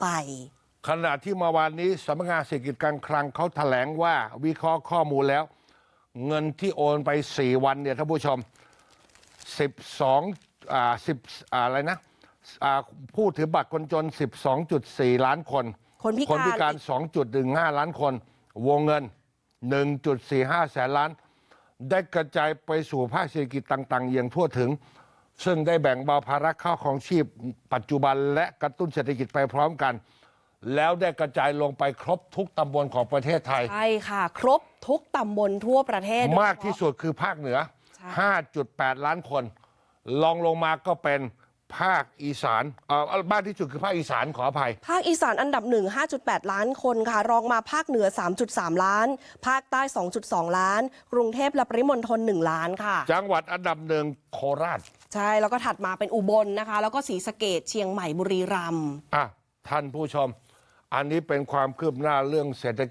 ไป ขณะที่เมื่อวานนี้สำนักงานเศรษฐกิจการคลังเขาแถลงว่าวิเคราะห์ข้อมูลแล้ว เงินที่โอนไป 4 วันเนี่ยท่านผู้ชม 12อ่า10อ่าอะไรนะอ่าผู้ถือบัตรคนจน 12.4 ล้านคน คนพิการ คนพิการ 2.15 ล้านคน วงเงิน 1.45 แสนล้าน ได้กระจายไปสู่ภาคเศรษฐกิจต่าง ๆ อย่างทั่วถึง ซึ่งได้แบ่งเบาภาระค่าของชีพ ปัจจุบันและกระตุ้นเศรษฐกิจไปพร้อมกัน แล้วได้กระจายลงไปครบทุกตำบลของประเทศไทย ใช่ค่ะ ครบทุกตำบลทั่วประเทศมากที่สุดคือภาคเหนือใช่5.8 ล้านคนลองลงมาก็เป็นภาคอีสานเอ่อมากที่สุดคือภาคอีสานขออภัย ภาคอีสานอันดับหนึ่ง5.8 ล้านคนค่ะ รองมาภาคเหนือ 3.3 ล้าน ภาคใต้ 2.2 ล้าน กรุงเทพและปริมณฑล1ล้านค่ะ จังหวัดอันดับหนึ่งโคราช ใช่แล้วก็ถัดมาเป็นอุบลนะคะ แล้วก็ศรีสะเกดเชียงใหม่บุรีรัมย์ อะท่านผู้ชม อันนี้เป็นความคืบหน้าเรื่องเศรษฐกิจ